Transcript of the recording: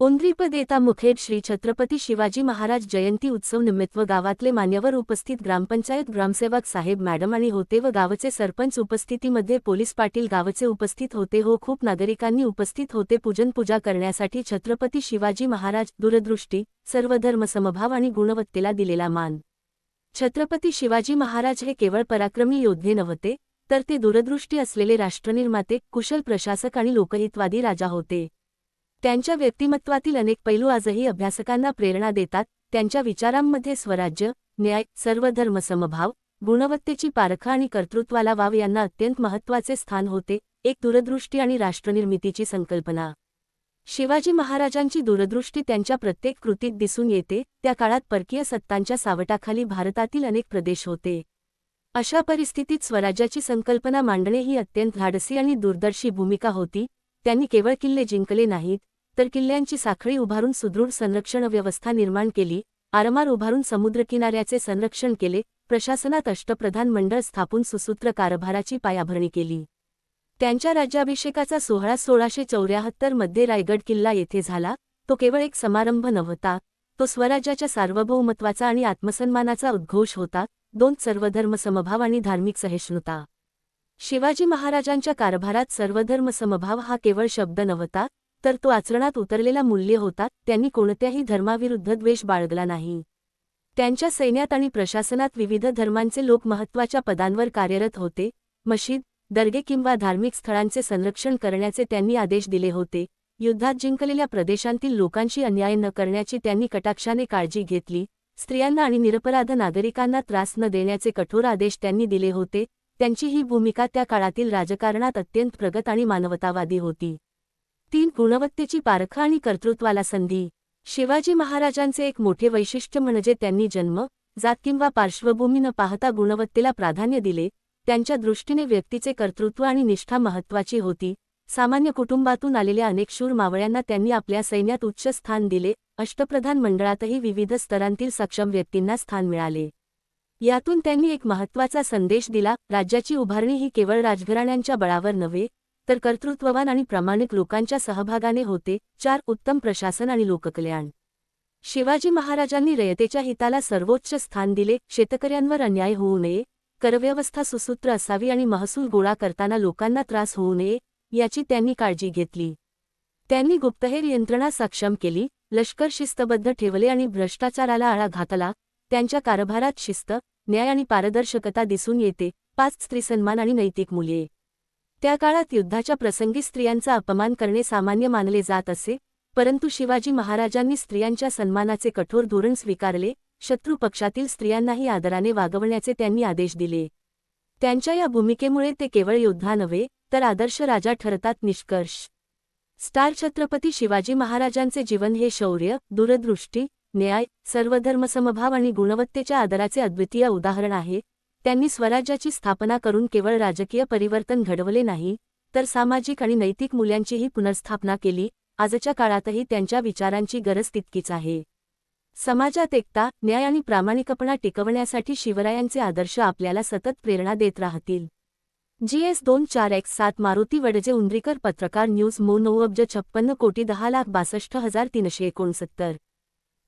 देता मुखेड श्री छत्रपती शिवाजी महाराज जयंती उत्सव निमित्त गावातले मान्यवर उपस्थित ग्रामपंचायत ग्रामसेवक साहेब मॅडम आणि होते व गावचे सरपंच उपस्थितीमध्ये पोलीस पाटील गावचे उपस्थित होते हो खूप नागरिकांनी उपस्थित होते पूजन पूजा करण्यासाठी छत्रपती शिवाजी महाराज दूरदृष्टी सर्वधर्म समभाव आणि गुणवत्तेला दिलेला मान. छत्रपती शिवाजी महाराज हे केवळ पराक्रमी योद्धे नव्हते तर ते दूरदृष्टी असलेले राष्ट्रनिर्माते कुशल प्रशासक आणि लोकहितवादी राजा होते. त्यांच्या व्यक्तिमत्वातील अनेक पैलू आजही अभ्यासकांना प्रेरणा देतात. त्यांच्या विचारांमध्ये स्वराज्य न्याय सर्वधर्म समभाव गुणवत्तेची पारखा आणि कर्तृत्वाला वाव यांना अत्यंत महत्त्वाचे स्थान होते. एक दूरदृष्टी आणि राष्ट्रनिर्मितीची संकल्पना. शिवाजी महाराजांची दूरदृष्टी त्यांच्या प्रत्येक कृतीत दिसून येते. त्या काळात परकीय सत्तांच्या सावटाखाली भारतातील अनेक प्रदेश होते. अशा परिस्थितीत स्वराज्याची संकल्पना मांडणे ही अत्यंत धाडसी आणि दूरदर्शी भूमिका होती. त्यांनी केवळ किल्ले जिंकले नाहीत तर किल्ल्यांची साखळी उभारून सुदृढ संरक्षण व्यवस्था निर्माण केली आरमार उभारून समुद्रकिनाऱ्याचे संरक्षण केले प्रशासनात अष्टप्रधान मंडळ स्थापून सुसूत्र कारभाराची पायाभरणी केली. त्यांच्या राज्याभिषेकाचा सोहळा सोळाशे चौऱ्याहत्तरमध्ये रायगड किल्ला येथे झाला तो केवळ एक समारंभ नव्हता तो स्वराज्याच्या सार्वभौमत्वाचा आणि आत्मसन्मानाचा उद्घोष होता दोन सर्वधर्म समभाव आणि धार्मिक सहिष्णुता. शिवाजी महाराजांच्या कारभारात सर्वधर्म समभाव हा केवळ शब्द नव्हता तर तो आचरणात उतरलेला मूल्य होता त्यांनी कोणत्याही धर्माविरुद्ध द्वेष बाळगला नाही. त्यांच्या सैन्यात आणि प्रशासनात विविध धर्मांचे लोक महत्त्वाच्या पदांवर कार्यरत होते मशीद दर्गे किंवा धार्मिक स्थळांचे संरक्षण करण्याचे त्यांनी आदेश दिले होते युद्धात जिंकलेल्या प्रदेशांतील लोकांशी अन्याय न करण्याची त्यांनी कटाक्षाने काळजी घेतली स्त्रियांना आणि निरपराध नागरिकांना त्रास न देण्याचे कठोर आदेश त्यांनी दिले होते त्यांची ही भूमिका त्या काळातील राजकारणात अत्यंत प्रगत आणि मानवतावादी होती. तीन गुणवत्तेची पारख आणि कर्तृत्वाला संधी. शिवाजी महाराजांचे एक मोठे वैशिष्ट्य म्हणजे त्यांनी जन्म जात किंवा पार्श्वभूमी न पाहता गुणवत्तेला प्राधान्य दिले त्यांच्या दृष्टीने व्यक्तीचे कर्तृत्व आणि निष्ठा महत्वाची होती. सामान्य कुटुंबातून आलेल्या अनेक शूर मावळ्यांना त्यांनी आपल्या सैन्यात उच्च स्थान दिले अष्टप्रधान मंडळातही विविध स्तरांतील सक्षम व्यक्तींना स्थान मिळाले. यातून त्यांनी एक महत्त्वाचा संदेश दिला राज्याची उभारणी ही केवळ राजघराण्यांच्या बळावर नव्हे तर कर्तृत्ववान आणि प्रामाणिक लोकांच्या सहभागाने होते चार उत्तम प्रशासन आणि लोककल्याण. शिवाजी महाराजांनी रयतेच्या हिताला सर्वोच्च स्थान दिले शेतकऱ्यांवर अन्याय होऊ नये करव्यवस्था सुसूत्र असावी आणि महसूल गोळा करताना लोकांना त्रास होऊ नये याची त्यांनी काळजी घेतली. त्यांनी गुप्तहेर यंत्रणा सक्षम केली लष्कर शिस्तबद्ध ठेवले आणि भ्रष्टाचाराला आळा घातला त्यांच्या कारभारात शिस्त न्याय आणि पारदर्शकता दिसून येते पाच स्त्रीसन्मान आणि नैतिक मूल्ये. त्या काळात युद्धाच्या प्रसंगी स्त्रियांचा अपमान करणे सामान्य मानले जात असे परंतु शिवाजी महाराजांनी स्त्रियांच्या सन्मानाचे कठोर धोरण स्वीकारले शत्रू पक्षातील स्त्रियांनाही आदराने वागवण्याचे त्यांनी आदेश दिले. त्यांच्या या भूमिकेमुळे ते केवळ योद्धा नव्हे तर आदर्श राजा ठरतात निष्कर्ष. स्टार छत्रपती शिवाजी महाराजांचे जीवन हे शौर्य दूरदृष्टी न्याय सर्वधर्मसमभाव आणि गुणवत्तेच्या आदराचे अद्वितीय उदाहरण आहे त्यांनी स्वराज्याची स्थापना करून केवळ राजकीय परिवर्तन घडवले नाही तर सामाजिक आणि नैतिक मूल्यांचीही पुनर्स्थापना केली आजच्या काळातही त्यांच्या विचारांची गरज तितकीच आहे. समाजात एकता न्याय आणि प्रामाणिकपणा टिकवण्यासाठी शिवरायांचे आदर्श आपल्याला सतत प्रेरणा देत राहतील. जीएस दोन चार एक्स सात मारुती वडजे उंद्रीकर पत्रकार न्यूज मो नऊ अब्ज छप्पन्न कोटी दहा लाख बासष्ट हजार तीनशे एकोणसत्तर.